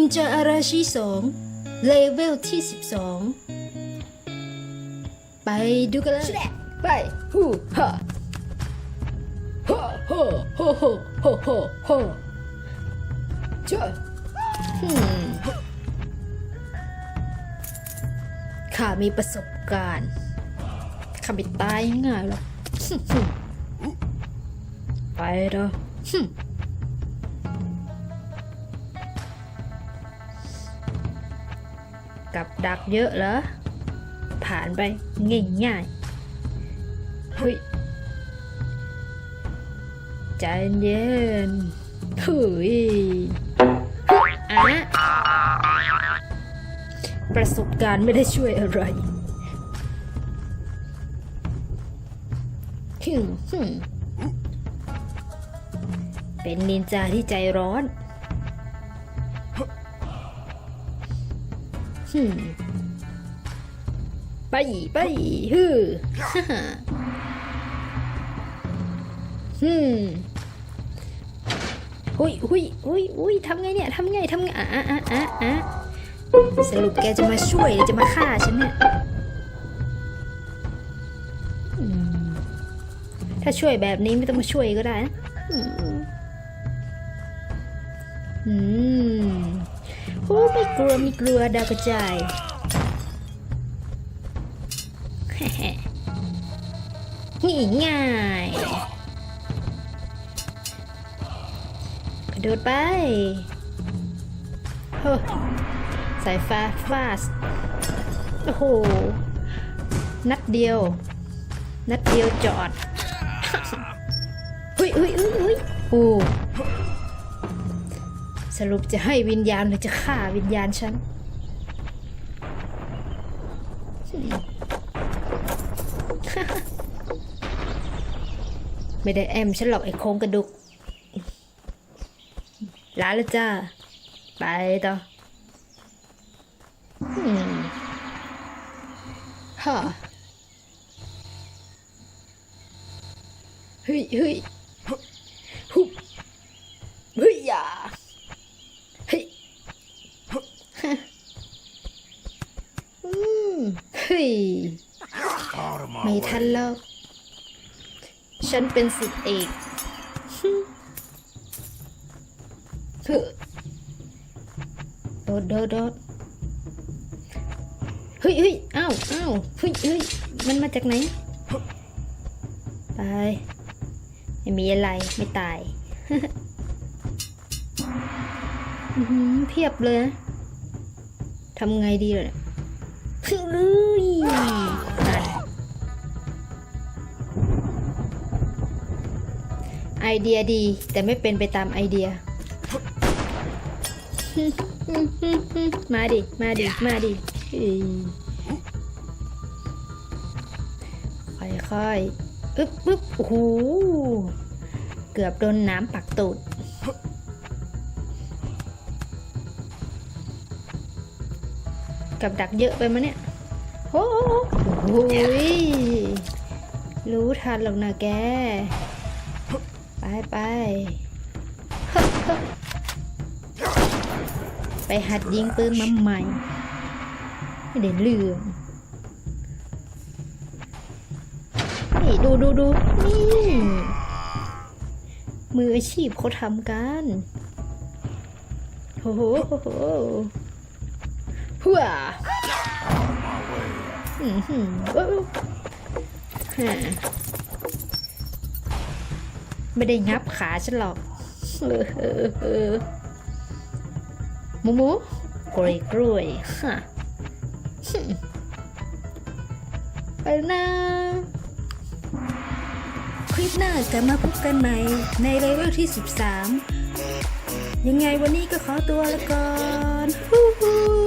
นินจาอาราชิสองเลเวลที่ 12 ไปดูกันเลยไปฮูฮ่าฮ่าฮ่าฮ่าฮ่าฮ่าฮ่าฮ่าเจ้าฮึมข้ามีประสบการณ์ข้าไม่ตายง่ายหรอกไปเถอะ กับดักเยอะเหรอ ผ่านไปง่ายๆเฮ้ยใจเย็นเฮ้ยอะประสบการณ์ไม่ได้ช่วยอะไรฮึ่มเป็นนินจาที่ใจร้อน ฮึไปไปฮึฮ่าฮ่าฮึหุยหุยหุยหุยทำไงเนี่ยทำไงทำไงอะอะอะอะสรุปแกจะมาช่วยหรือจะมาฆ่าฉันเนี่ยถ้าช่วยแบบนี้ไม่ต้องมาช่วยก็ได้นะอืม โอ้ไม่กลัวไม่กลัวดาวกระจายนี่ง่ายกระโดดไปเฮ้สายฟ้าฟาสโอ้โห นัดเดียว นัดเดียวจอดเฮ้ยเฮ้ยเฮ้ยเฮ้ยโอ้ สรุปจะให้วิญญาณหรือจะฆ่าวิญญาณฉันไม่ได้แอมฉันหรอกไอ้โครงกระดูกลาแล้วจ้า ไปต่ออืมฮ่าเฮ้ยเฮ้ยหุบเฮ้ยอย่าเฮ้ยฮะอืมเฮ้ ย Out of my ไม่ทัน way. แล้วฉันเป็นสิทธิเอกฮึฮึโดดโดดโดดเฮ้ยเฮ้ยอ้าวอ้าวเฮ้ยเฮ้ยมันมาจากไหน ไป ไม่มีอะไร ไม่ตายอื้อหือเพียบเลยนะทำไงดีเลยเนี่ยเฮ้ยนั่น ไอเดียดี แต่ไม่เป็นไปตามไอเดีย มาดิ มาดิ มาดิเฮ้ยค่อยๆอึ๊บอึ๊บโอ้โหเกือบโดนน้ำปักตูดกับดักเยอะไปมะเนี่ย โอ้โหยรู้ทันหรอกนะแก ไปไป ไปหัดยิงปืนมาใหม่ ไม่ได้เรื่องนี่ดูดูดูนี่ มืออาชีพเขาทำกันโอ้โหโอ้โหหัว My way. อืมหืมไม่ได้งับขาฉันหรอกหมูหมูกล้วยกล้วยฮะไปนะคลิปหน้ากลับมาพบกันใหม่ในเลเวลที่ 13 ยังไงวันนี้ก็ขอตัวล้วก่อนฮู้